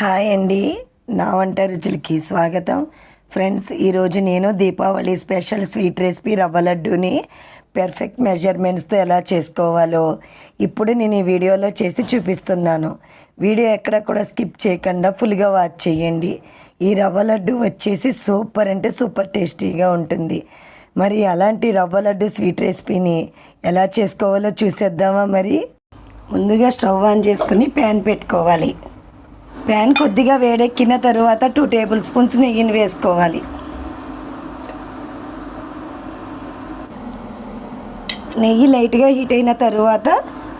Hi అండి. నా వంట రుచులకి స్వాగతం. ఫ్రెండ్స్ ఈరోజు నేను దీపావళి స్పెషల్ స్వీట్ రెసిపీ రవ్వ లడ్డూని పెర్ఫెక్ట్ మెజర్మెంట్స్తో ఎలా చేసుకోవాలో ఇప్పుడు నేను ఈ వీడియోలో చేసి చూపిస్తున్నాను. వీడియో ఎక్కడ కూడా స్కిప్ చేయకుండా ఫుల్గా వాచ్ చేయండి. ఈ రవ్వ లడ్డు వచ్చేసి సూపర్ అంటే సూపర్ టేస్టీగా ఉంటుంది. మరి అలాంటి రవ్వ లడ్డు స్వీట్ రెసిపీని ఎలా చేసుకోవాలో చూసేద్దామా మరి? ముందుగా స్టవ్ ఆన్ చేసుకుని ప్యాన్ పెట్టుకోవాలి. ప్యాన్ కొద్దిగా వేడెక్కిన తర్వాత టూ టేబుల్ స్పూన్స్ నెయ్యిని వేసుకోవాలి. నెయ్యి లైట్గా హీట్ అయిన తర్వాత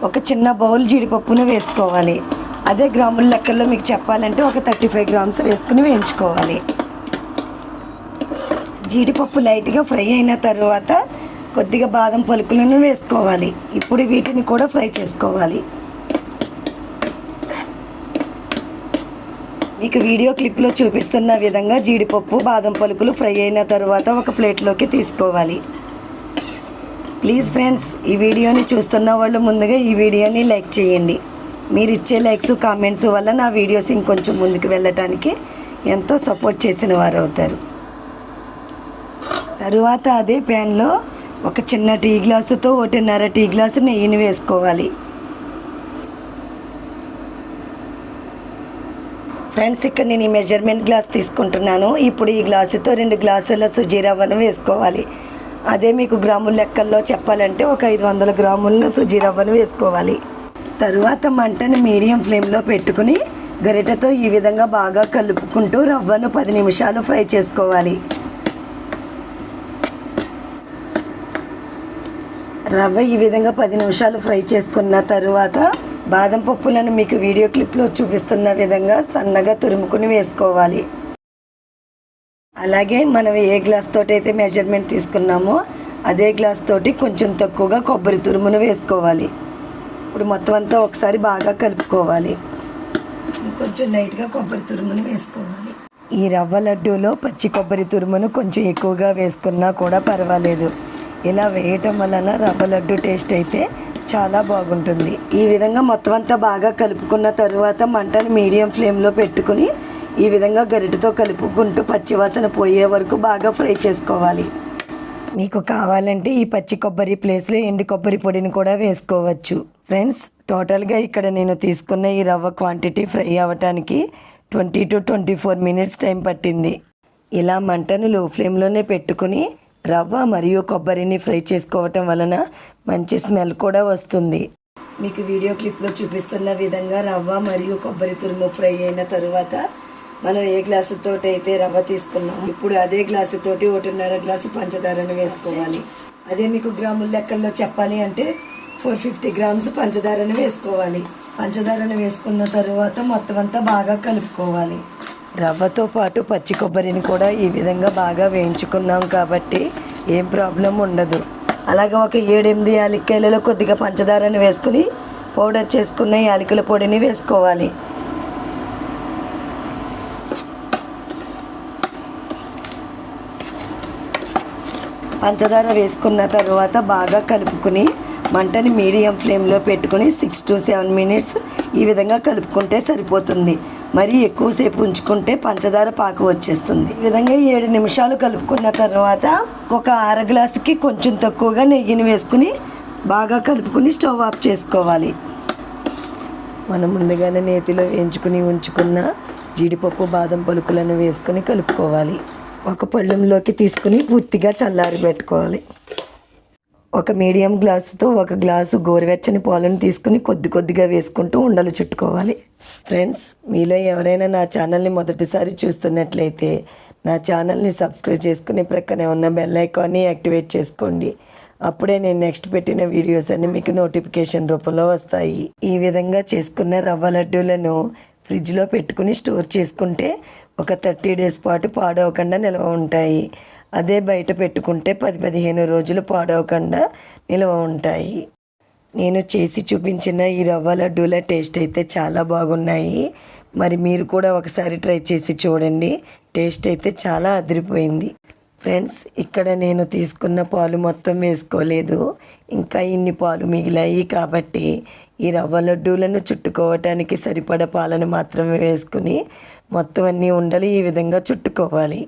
ఒక చిన్న బౌల్ జీడిపప్పును వేసుకోవాలి. అదే గ్రాముల లెక్కల్లో మీకు చెప్పాలంటే ఒక థర్టీ ఫైవ్ గ్రామ్స్ వేసుకుని వేయించుకోవాలి. జీడిపప్పు లైట్గా ఫ్రై అయిన తర్వాత కొద్దిగా బాదం పలుకులను వేసుకోవాలి. ఇప్పుడు వీటిని కూడా ఫ్రై చేసుకోవాలి. మీకు వీడియో క్లిప్లో చూపిస్తున్న విధంగా జీడిపప్పు బాదం పలుకులు ఫ్రై అయిన తర్వాత ఒక ప్లేట్లోకి తీసుకోవాలి. ప్లీజ్ ఫ్రెండ్స్ ఈ వీడియోని చూస్తున్న వాళ్ళు ముందుగా ఈ వీడియోని లైక్ చేయండి. మీరు ఇచ్చే లైక్స్ కామెంట్స్ వల్ల నా వీడియోస్ ఇంకొంచెం ముందుకు వెళ్ళటానికి ఎంతో సపోర్ట్ చేసిన వారు అవుతారు. తరువాత అదే ప్యాన్లో ఒక చిన్న టీ గ్లాసుతో ఒకటిన్నర టీ గ్లాసు నెయ్యిని వేసుకోవాలి. ఫ్రెండ్స్ ఇక్కడ నేను ఈ మెజర్మెంట్ గ్లాస్ తీసుకుంటున్నాను. ఇప్పుడు ఈ గ్లాసుతో రెండు గ్లాసుల సుజీ రవ్వను వేసుకోవాలి. అదే మీకు గ్రాముల లెక్కల్లో చెప్పాలంటే ఒక ఐదు వందల గ్రాములను సుజీ రవ్వను వేసుకోవాలి. తరువాత మంటను మీడియం ఫ్లేమ్లో పెట్టుకుని గరిటెతో ఈ విధంగా బాగా కలుపుకుంటూ రవ్వను పది నిమిషాలు ఫ్రై చేసుకోవాలి. రవ్వ ఈ విధంగా పది నిమిషాలు ఫ్రై చేసుకున్న తరువాత బాదం పప్పులను మీకు వీడియో క్లిప్లో చూపిస్తున్న విధంగా సన్నగా తురుముకుని వేసుకోవాలి. అలాగే మనం ఏ గ్లాస్ తోటి అయితే మెజర్మెంట్ తీసుకున్నామో అదే గ్లాస్ తోటి కొంచెం తక్కువగా కొబ్బరి తురుమును వేసుకోవాలి. ఇప్పుడు మొత్తం అంతా ఒకసారి బాగా కలుపుకోవాలి. కొంచెం లైట్గా కొబ్బరి తురుమును వేసుకోవాలి. ఈ రవ్వ లడ్డూలో పచ్చి కొబ్బరి తురుమును కొంచెం ఎక్కువగా వేసుకున్నా కూడా పర్వాలేదు. ఇలా వేయటం వలన రవ్వ లడ్డు టేస్ట్ అయితే చాలా బాగుంటుంది. ఈ విధంగా మొత్తం అంతా బాగా కలుపుకున్న తరువాత మంటని మీడియం ఫ్లేమ్లో పెట్టుకుని ఈ విధంగా గరిటతో కలుపుకుంటూ పచ్చివాసన పోయే వరకు బాగా ఫ్రై చేసుకోవాలి. మీకు కావాలంటే ఈ పచ్చి కొబ్బరి ప్లేస్లో ఎండు కొబ్బరి పొడిని కూడా వేసుకోవచ్చు. ఫ్రెండ్స్ టోటల్గా ఇక్కడ నేను తీసుకున్న ఈ రవ్వ క్వాంటిటీ ఫ్రై అవ్వటానికి twenty to twenty four minutes time పట్టింది. ఇలా మంటను లో ఫ్లేమ్లోనే పెట్టుకుని రవ్వ మరియు కొబ్బరిని ఫ్రై చేసుకోవటం వలన మంచి స్మెల్ కూడా వస్తుంది. మీకు వీడియో క్లిప్లో చూపిస్తున్న విధంగా రవ్వ మరియు కొబ్బరి తురుము ఫ్రై అయిన తరువాత మనం ఏ గ్లాసుతో అయితే రవ్వ తీసుకున్నాం ఇప్పుడు అదే గ్లాసు తోటి ఒకటిన్నర గ్లాసు పంచదారను వేసుకోవాలి. అదే మీకు గ్రాముల లెక్కల్లో చెప్పాలి అంటే ఫోర్ ఫిఫ్టీ గ్రామ్స్ పంచదారను వేసుకోవాలి. పంచదారను వేసుకున్న తర్వాత మొత్తం అంతా బాగా కలుపుకోవాలి. రవ్వతో పాటు పచ్చి కొబ్బరిని కూడా ఈ విధంగా బాగా వేయించుకున్నాం కాబట్టి ఏం ప్రాబ్లం ఉండదు. అలాగే ఒక ఏడెనిమిది యాలక్కాయలలో కొద్దిగా పంచదారని వేసుకుని పౌడర్ చేసుకున్న యాలకుల పొడిని వేసుకోవాలి. పంచదార వేసుకున్న తర్వాత బాగా కలుపుకుని మంటని మీడియం ఫ్లేమ్లో పెట్టుకుని సిక్స్ టు సెవెన్ మినిట్స్ ఈ విధంగా కలుపుకుంటే సరిపోతుంది. మరీ ఎక్కువసేపు ఉంచుకుంటే పంచదార పాకు వచ్చేస్తుంది. ఈ విధంగా ఏడు నిమిషాలు కలుపుకున్న తర్వాత ఒక అర గ్లాసుకి కొంచెం తక్కువగా నెయ్యిని వేసుకుని బాగా కలుపుకుని స్టవ్ ఆఫ్ చేసుకోవాలి. మనం ముందుగానే నేతిలో వేయించుకుని ఉంచుకున్న జీడిపప్పు బాదం పలుకులను వేసుకుని కలుపుకోవాలి. ఒక పళ్ళెంలోకి తీసుకుని పూర్తిగా చల్లారి పెట్టుకోవాలి ఒక మీడియం గ్లాసుతో ఒక గ్లాసు గోరువెచ్చని పాలను తీసుకుని కొద్ది కొద్దిగా వేసుకుంటూ ఉండలు చుట్టుకోవాలి. ఫ్రెండ్స్ మీలో ఎవరైనా నా ఛానల్ని మొదటిసారి చూస్తున్నట్లయితే నా ఛానల్ని సబ్స్క్రైబ్ చేసుకుని ప్రక్కనే ఉన్న బెల్ ఐకాన్ని యాక్టివేట్ చేసుకోండి. అప్పుడే నేను నెక్స్ట్ పెట్టిన వీడియోస్ అన్ని మీకు నోటిఫికేషన్ రూపంలో వస్తాయి. ఈ విధంగా చేసుకున్న రవ్వ లడ్డూలను ఫ్రిడ్జ్లో పెట్టుకుని స్టోర్ చేసుకుంటే ఒక థర్టీ డేస్ పాటు పాడవకుండా నిల్వ ఉంటాయి. అదే బయట పెట్టుకుంటే పది పదిహేను రోజులు పాడవకుండా నిల్వ ఉంటాయి. నేను చేసి చూపించిన ఈ రవ్వ లడ్డూల టేస్ట్ అయితే చాలా బాగున్నాయి. మరి మీరు కూడా ఒకసారి ట్రై చేసి చూడండి. టేస్ట్ అయితే చాలా అదిరిపోయింది. ఫ్రెండ్స్ ఇక్కడ నేను తీసుకున్న పాలు మొత్తం వేసుకోలేదు. ఇంకా ఇన్ని పాలు మిగిలాయి కాబట్టి ఈ రవ్వ లడ్డూలను చుట్టుకోవటానికి సరిపడ పాలను మాత్రమే వేసుకుని మొత్తం అన్నీ ఉండలు ఈ విధంగా చుట్టుకోవాలి.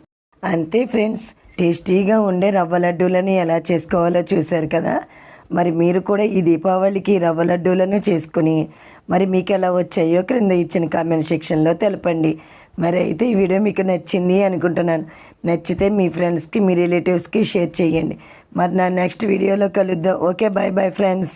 అంతే ఫ్రెండ్స్ టేస్టీగా ఉండే రవ్వ లడ్డూలను ఎలా చేసుకోవాలో చూశారు కదా. మరి మీరు కూడా ఈ దీపావళికి రవ్వ లడ్డూలను చేసుకుని మరి మీకు ఎలా వచ్చాయో క్రింద ఇచ్చిన కామెంట్ సెక్షన్లో తెలపండి. మరి అయితే ఈ వీడియో మీకు నచ్చింది అనుకుంటున్నాను. నచ్చితే మీ ఫ్రెండ్స్కి మీ రిలేటివ్స్కి షేర్ చేయండి. మరి నా నెక్స్ట్ వీడియోలో కలుద్దాం. Okay bye bye friends.